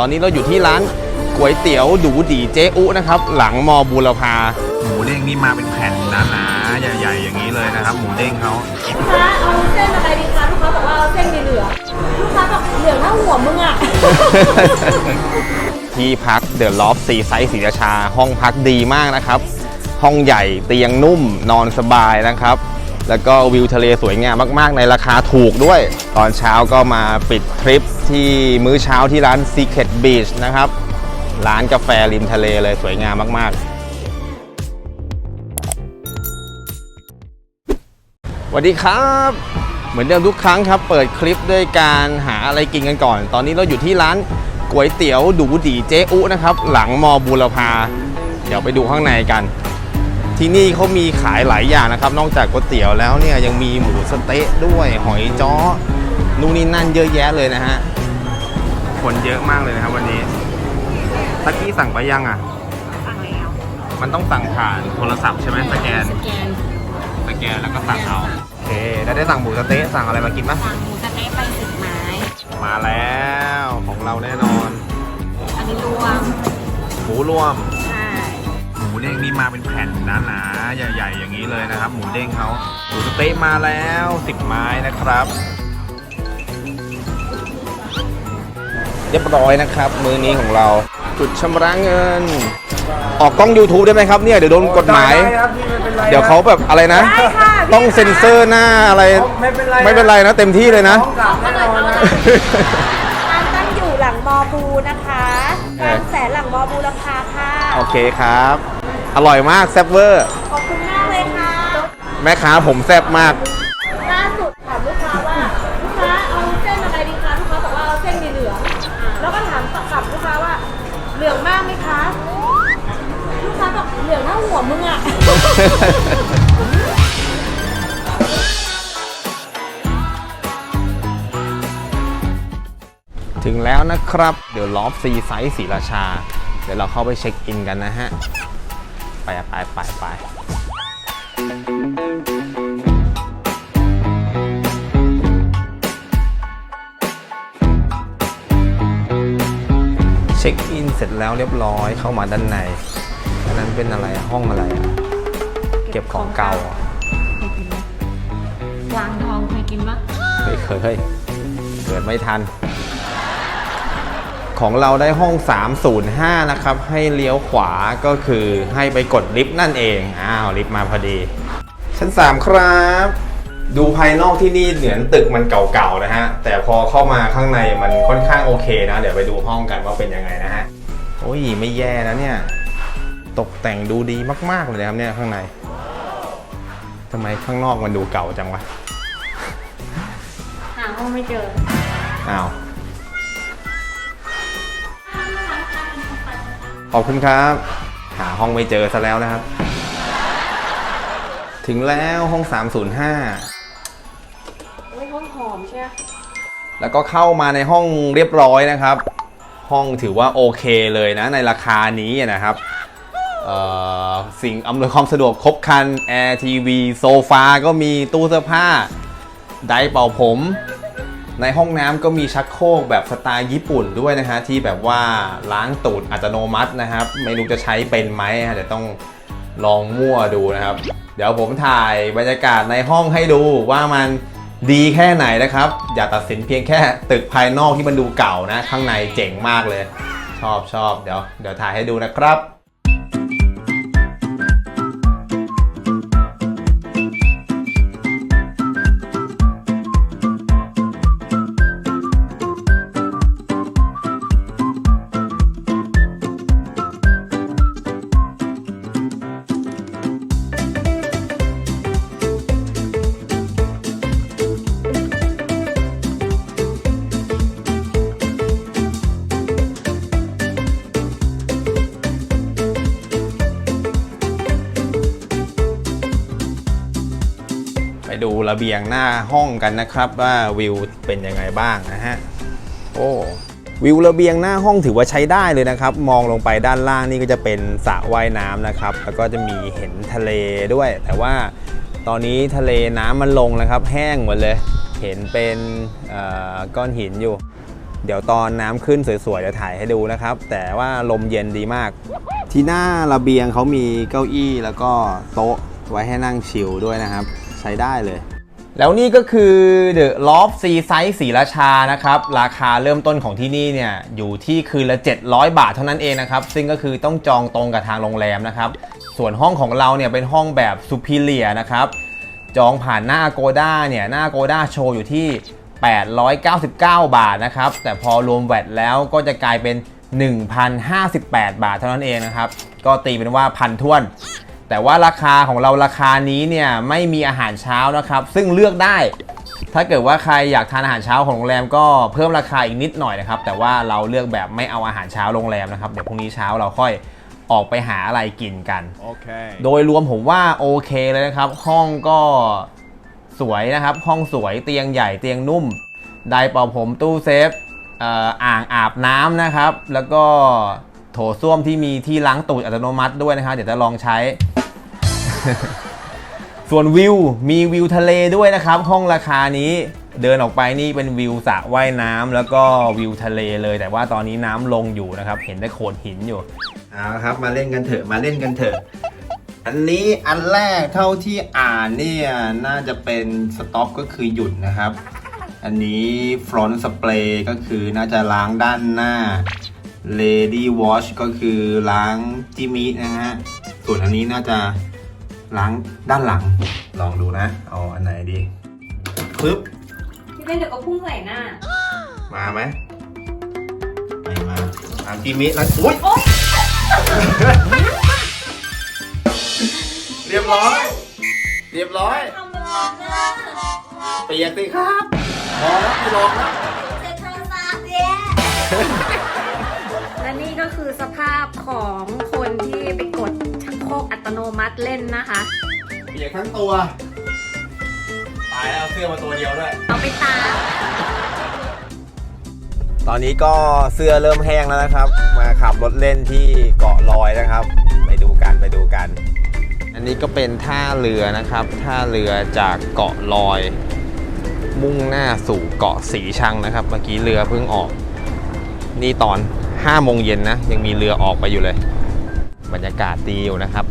ตอนนี้เราอยู่ที่ร้านก๋วยเตี๋ยวดูดีเจอุนะครับ หลังมอบูรพาหมูเด้งนี่มาเป็นแผ่นหนาๆใหญ่ๆ อย่างนี้เลยนะครับ หมูเด้งเขาลูกค้าเอาเส้นอะไรดีคะลูกค้าบอกว่าเอาเส้นเหลืองลูกค้าบอกเหลืองเท่าหัวมึงอะ ที่พักเดอะลอฟซีไซส์ศรีราชา ห้องพักดีมากนะครับ ห้องใหญ่เตียงนุ่มนอนสบายนะครับ แล้วก็วิวทะเลสวยงามมากๆ ในราคาถูกด้วย ตอนเช้าก็มาปิดทริปที่มื้อเช้าที่ร้าน Secret Beach นะครับ ร้านกาแฟริมทะเลเลยสวยงามมากๆสวัสดีครับเหมือนเดิมทุกครั้งครับ เปิดคลิปด้วยการหาอะไรกินกันก่อน ตอนนี้เราอยู่ที่ร้านก๋วยเตี๋ยวดูดีเจอุนะครับ หลังมอบูรพา เดี๋ยวไปดูข้างในกัน ที่นี่เขามีขายหลายอย่างนะครับ นอกจากก๋วยเตี๋ยวแล้วเนี่ยยังมีหมูสะเต๊ะด้วยหอยจ้อนู่นนี่นั่นเยอะแยะเลยนะฮะคนเยอะมากเลยนะครับวันนี้ตะกี้สั่งไปยังอะ สั่งแล้ว มันต้องสั่งผ่านโทรศัพท์ใช่ไหมสแกน สแกนสแกนแล้วก็สั่งเอาโอเคแล้วได้สั่งหมูสะเต๊ะสั่งอะไรมากินปะสั่งหมูสะเต๊ะไปสิบไม้ มาแล้วของเราแน่นอน อันนี้รวมหมูรวมใช่หมู เด้งนี่มาเป็นแผ่นหนาๆใหญ่ๆอย่างนี้เลยนะครับ หมูเด้งเขาหมูสะเต๊ะมาแล้ว10ไม้นะครับเรียบร้อยนะครับ มือนี้ของเราจุดชำระเงิน ออกกล้อง YouTube ได้ไหมครับเนี่ยเดี๋ยวโดนกฎหมายเดี๋ยวเขาแบบอะไรนะ ได้ค่ะต้องเซ็นเซอร์หน้าอะไร ไม่เป็นไรไม่เป็นไรนะเต็มที่เลยนะ ต้องกลับแน่นอนนะร้านตั้งอยู่หลังมอบูนะคะเออบางแสนหลังมอบูราคาค่ะ โอเคครับ อร่อยมากแซ่บเวอร์ ขอบคุณมากเลยค่ะ แม่ค้าผมแซ่บมาก ล่าสุดถามลูกค้าว่าลูกค้าเอาเส้นอะไรดีคะลูกค้าบอกว่าเอาเส้นเหลืองแล้วก็ถามกลับลูกค้าว่าเหลืองมากไหมคะ ลูกค้าบอกเหลืองเท่าหัวมึงอะถึงแล้วนะครับ เดี๋ยวลอฟซีไซส์ศรีราชา เดี๋ยวเราเข้าไปเช็คอินกันนะฮะ ไปอะไปไปไปเช็คอินเสร็จแล้วเรียบร้อยเข้ามาด้านในอันนั้นเป็นอะไรอะห้องอะไรอะเก็บของเก่าอะวางทองเคยกินปะไม่เคยเกิดไม่ทัน ของเราได้ห้อง 305 นะครับ ให้เลี้ยวขวาก็คือให้ไปกดลิฟต์นั่นเอง อ้าวลิฟต์มาพอดี ชั้น 3 ครับ ดูภายนอกที่นี่เหมือนตึกมันเก่าๆนะฮะ แต่พอเข้ามาข้างในมันค่อนข้างโอเคนะ เดี๋ยวไปดูห้องกันว่าเป็นยังไงนะฮะ โอ้ยไม่แย่นะเนี่ย ตกแต่งดูดีมากๆเลยนะครับเนี่ยข้างในทำไมข้างนอกมันดูเก่าจังวะ หาห้องไม่เจอ อ้าว ขอบคุณครับ หาห้องไม่เจอซะแล้วนะครับ ถึงแล้วห้อง 305โอ้ยห้องหอมใช่ไหมแล้วก็เข้ามาในห้องเรียบร้อยนะครับ ห้องถือว่าโอเคเลยนะ ในราคานี้นะครับสิ่งอำนวยความสะดวกครบครันแอร์ทีวีโซฟาก็มีตู้เสื้อผ้า ไดเป่าผม ในห้องน้ำก็มีชักโครกแบบสไตล์ญี่ปุ่นด้วยนะฮะที่แบบว่าล้างตูดอัตโนมัตินะครับ ไม่รู้จะใช้เป็นไหมฮะเดี๋ยวต้องลองมั่วดูนะครับ เดี๋ยวผมถ่ายบรรยากาศในห้องให้ดูว่ามันดีแค่ไหนนะครับ อย่าตัดสินเพียงแค่ตึกภายนอกที่มันดูเก่านะ ข้างในเจ๋งมากเลย ชอบชอบเดี๋ยวเดี๋ยวถ่ายให้ดูนะครับ ระเบียงหน้าห้องกันนะครับว่าวิวเป็นยังไงบ้างนะฮะโอ้วิวระเบียงหน้าห้องถือว่าใช้ได้เลยนะครับ มองลงไปด้านล่างนี่ก็จะเป็นสระว่ายน้ำนะครับ แล้วก็จะมีเห็นทะเลด้วย แต่ว่าตอนนี้ทะเลน้ำมันลงแล้วครับ แห้งหมดเลย เห็นเป็นก้อนหินอยู่ เดี๋ยวตอนน้ำขึ้นสวยๆเดี๋ยวถ่ายให้ดูนะครับ แต่ว่าลมเย็นดีมาก ที่หน้าระเบียงเขามีเก้าอี้แล้วก็โต๊ะไว้ให้นั่งชิลด้วยนะครับ ใช้ได้เลย แล้วนี่ก็คือ The Loft Sea Size สีราชานะครับ ราคาเริ่มต้นของที่นี่เนี่ย อยู่ที่คืนละ 700 บาทเท่านั้นเองนะครับ ซึ่งก็คือต้องจองตรงกับทางโรงแรมนะครับ ส่วนห้องของเราเนี่ยเป็นห้องแบบ Superior นะครับ จองผ่านหน้า Agoda เนี่ย หน้า Agoda โชว์อยู่ที่ 899 บาทนะครับ แต่พอรวมแวตแล้วก็จะกลายเป็น 1,058 บาทเท่านั้นเองนะครับ ก็ตีเป็นว่าพันท้วน แต่ว่าราคาของเราราคานี้เนี่ยไม่มีอาหารเช้านะครับ ซึ่งเลือกได้ ถ้าเกิดว่าใครอยากทานอาหารเช้าของโรงแรมก็เพิ่มราคาอีกนิดหน่อยนะครับ แต่ว่าเราเลือกแบบไม่เอาอาหารเช้าโรงแรมนะครับเดี๋ยวพรุ่งนี้เช้าเราค่อยออกไปหาอะไรกินกัน Okay. โดยรวมผมว่าโอเคเลยนะครับ ห้องก็สวยนะครับ ห้องสวยเตียงใหญ่เตียงนุ่ม ไดร์เป่าผมตู้เซฟเอ่ออ่างอาบน้ำนะครับ แล้วก็โถส้วมที่มีที่ล้างตูดอัตโนมัติด้วยนะครับ เดี๋ยวจะลองใช้ ส่วนวิวมีวิวทะเลด้วยนะครับ ห้องราคานี้เดินออกไปนี่เป็นวิวสระว่ายน้ำแล้วก็วิวทะเลเลย แต่ว่าตอนนี้น้ำลงอยู่นะครับ เห็นได้โขดหินอยู่เอาครับมาเล่นกันเถอะมาเล่นกันเถอะ อันนี้อันแรกเท่าที่อ่านเนี่ยน่าจะเป็นสต็อปก็คือหยุดนะครับ อันนี้ฟรอนต์สเปรย์ก็คือน่าจะล้างด้านหน้า Lady Wash ก็คือล้างจิมินะฮะส่วนอันนี้น่าจะ ล้างด้านหลัง ลองดูนะ เอาอันไหนดีปึ๊บพี่เล่นเดี๋ยวก็พุ่งใส่หน้า มาไหมไม่มาล้างจิมิแล้วอุ้ยโอ๊ย เรียบร้อย เรียบร้อย ทำอะไรนะเปียกสิครับพอแล้วไม่ลองแล้วเซ็นโทรศัพท์เนี่ยและนี่ก็คือสภาพของ โครกอัตโนมัติเล่นนะคะ เปียกทั้งตัว ตายแล้วเอาเสื้อมาตัวเดียวด้วย เอาไปตากตอนนี้ก็เสื้อเริ่มแห้งแล้วนะครับ มาขับรถเล่นที่เกาะลอยนะครับ ไปดูกันไปดูกัน อันนี้ก็เป็นท่าเรือนะครับ ท่าเรือจากเกาะลอย มุ่งหน้าสู่เกาะสีชังนะครับ เมื่อกี้เรือเพิ่งออก นี่ตอน5โมงเย็นนะ ยังมีเรือออกไปอยู่เลย บรรยากาศดีอยู่นะครับ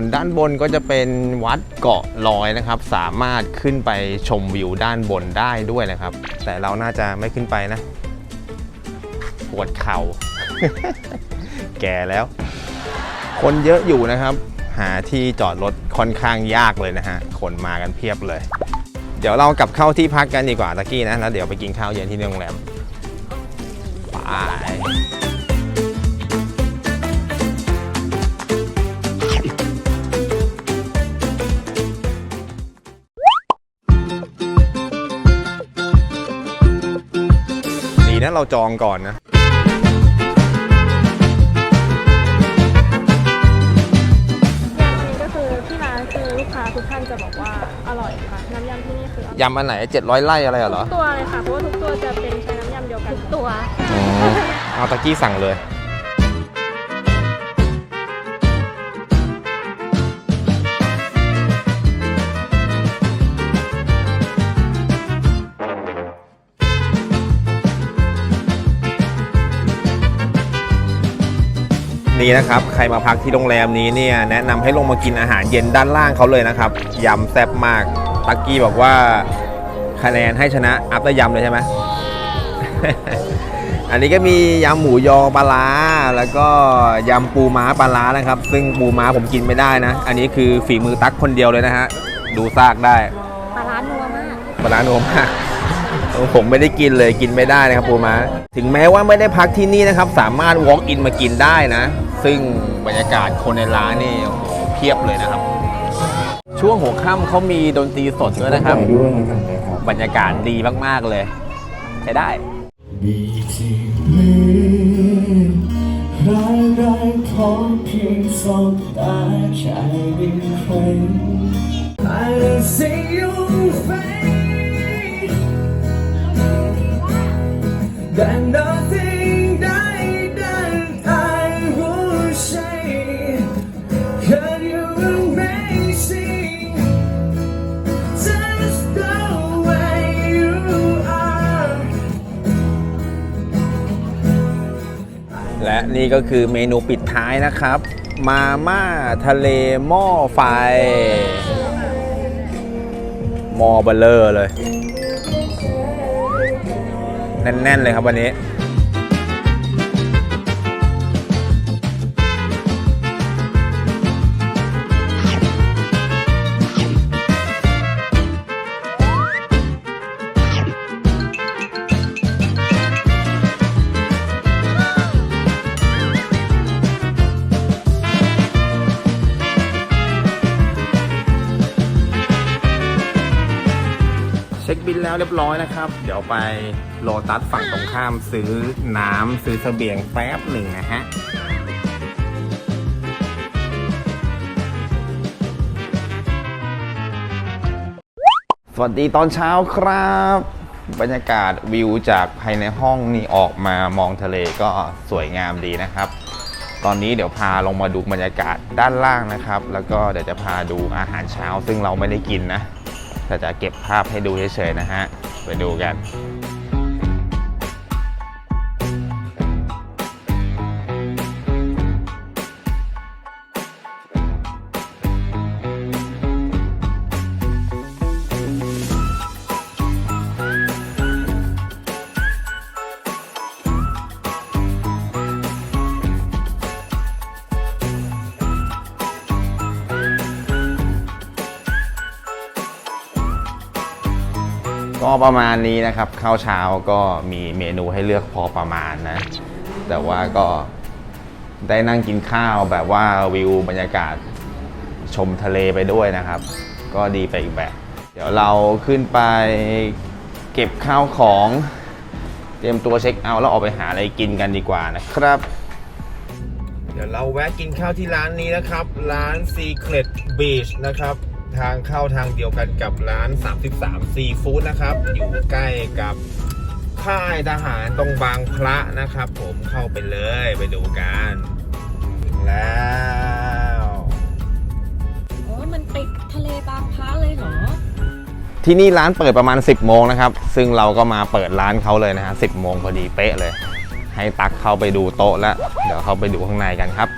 วนด้านบนก็จะเป็นวัดเกาะลอยนะครับ สามารถขึ้นไปชมวิวด้านบนได้ด้วยนะครับ แต่เราน่าจะไม่ขึ้นไปนะปวดเข่า แก่แล้ว คนเยอะอยู่นะครับ หาที่จอดรถค่อนข้างยากเลยนะฮะ คนมากันเพียบเลย เดี๋ยวเรากลับเข้าที่พักกันดีกว่าตะกี้นะ แล้วเดี๋ยวไปกินข้าวเย็นที่โรงแรม นะเราจองก่อนนะอย่างหนึงก็คือที่ร้านคือลูกค้าทุกท่านจะบอกว่าอร่อยค่ะน้ำยำที่นี่คืออร่อยยำอันไหน700ไร่อะไรเหรอ ทุกตัวเลยค่ะเพราะว่าทุกตัวจะเป็นใช้น้ำยำเดียวกันทุกตัวอ๋อเอาตะกี้สั่งเลย นี่นะครับ ใครมาพักที่โรงแรมนี้เนี่ยแนะนำให้ลงมากินอาหารเย็นด้านล่างเขาเลยนะครับยำแซ่บมากตักกี้บอกว่าคะแนนให้ชนะอัพเตอร์ยำเลยใช่ไหมอันนี้ก็มียำหมูยอปลาร้าแล้วก็ยำปูม้าปลาร้านะครับ ซึ่งปูม้าผมกินไม่ได้นะ อันนี้คือฝีมือตั๊กคนเดียวเลยนะฮะดูซากได้ปลาร้านัวมากปลาร้านัวมากผมไม่ได้กินเลยกินไม่ได้นะครับปูม้า ถึงแม้ว่าไม่ได้พักที่นี่นะครับ สามารถ walk in มากินได้นะ ซึ่งบรรยากาศคนในร้านนี่โอ้โหเพียบเลยนะครับ ช่วงหัวค่ำเขามีดนตรีสดด้วยนะครับ ด้วยแล้วกันนะครับบรรยากาศดีมาก ๆ เลย ใช้ได้ มีที่มือร้ายร้ายพร้อมเพียงสบตาชายหนึ่งคน I see your face that nothing ะนี่ก็คือเมนูปิดท้ายนะครับ มาม่าทะเลหม้อไฟหม้อเบลเลอร์เลย แน่น ๆ เลยครับวันนี้ แล้วเรียบร้อยนะครับ เดี๋ยวไปโลตัสฝั่งตรงข้ามซื้อน้ำซื้อเสบียงแป๊บหนึ่งนะฮะสวัสดีตอนเช้าครับ บรรยากาศวิวจากภายในห้องนี่ออกมามองทะเลก็สวยงามดีนะครับ ตอนนี้เดี๋ยวพาลงมาดูบรรยากาศด้านล่างนะครับ แล้วก็เดี๋ยวจะพาดูอาหารเช้าซึ่งเราไม่ได้กินนะ แต่จะเก็บภาพให้ดูเฉยๆนะฮะ ไปดูกัน ประมาณนี้นะครับ ข้าวเช้าก็มีเมนูให้เลือกพอประมาณนะ แต่ว่าก็ได้นั่งกินข้าวแบบว่าวิวบรรยากาศชมทะเลไปด้วยนะครับ ก็ดีไปอีกแบบ เดี๋ยวเราขึ้นไปเก็บข้าวของเตรียมตัวเช็คเอาท์แล้วออกไปหาอะไรกินกันดีกว่านะครับ เดี๋ยวเราแวะกินข้าวที่ร้านนี้นะครับ ร้าน Secret Beach นะครับ ทางเข้าทางเดียวกันกับร้าน 33 ซีฟู้ดนะครับ อยู่ใกล้กับค่ายทหารตรงบางพระนะครับ ผมเข้าไปเลยไปดูกันถึงแล้วโอ้มันติดทะเลบางพระเลยเหรอ ที่นี่ร้านเปิดประมาณ 10 โมงนะครับ ซึ่งเราก็มาเปิดร้านเขาเลยนะฮะ10 โมงพอดีเป๊ะเลย ให้ตักเข้าไปดูโต๊ะแล้ว เดี๋ยวเข้าไปดูข้างในกันครับ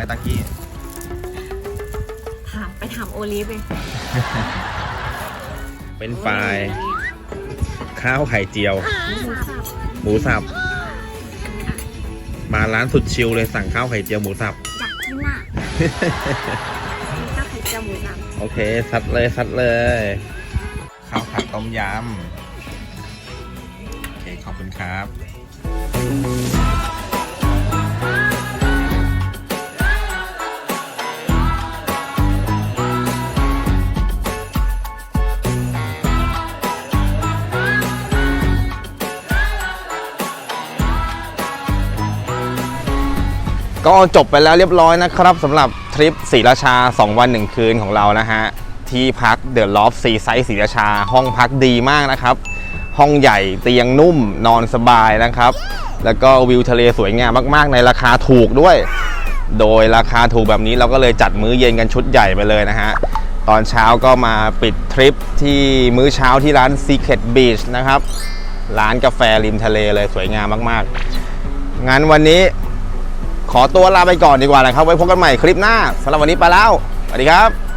มไหมตะกี้ ถามไปถามโอลิฟเลยเป็นไฟรายข้าวไข่เจียว หมูสับ มาร้านสุดชิลเลยสั่งข้าวไข่เจียวหมูสับ อยากกินอะข้าวไข่เจียวหมูสับโอเคซัดเลยซัดเลย ข้าวผัดต้มยำ โอเค ขอบคุณครับ ก็จบไปแล้วเรียบร้อยนะครับสำหรับทริปศรีราชา 2 วัน 1 คืนของเรานะฮะ ที่พักเดอะลอฟซีไซส์ศรีราชา ห้องพักดีมากนะครับ ห้องใหญ่เตียงนุ่มนอนสบายนะครับ แล้วก็วิวทะเลสวยงามมากๆ ในราคาถูกด้วย โดยราคาถูกแบบนี้เราก็เลยจัดมื้อเย็นกันชุดใหญ่ไปเลยนะฮะ ตอนเช้าก็มาปิดทริปที่มื้อเช้าที่ร้าน Secret Beach นะครับ ร้านกาแฟริมทะเลเลยสวยงามมากๆ งั้นวันนี้ ขอตัวลาไปก่อนดีกว่านะครับ ไว้พบกันใหม่คลิปหน้าสำหรับวันนี้ไปแล้ว สวัสดีครับ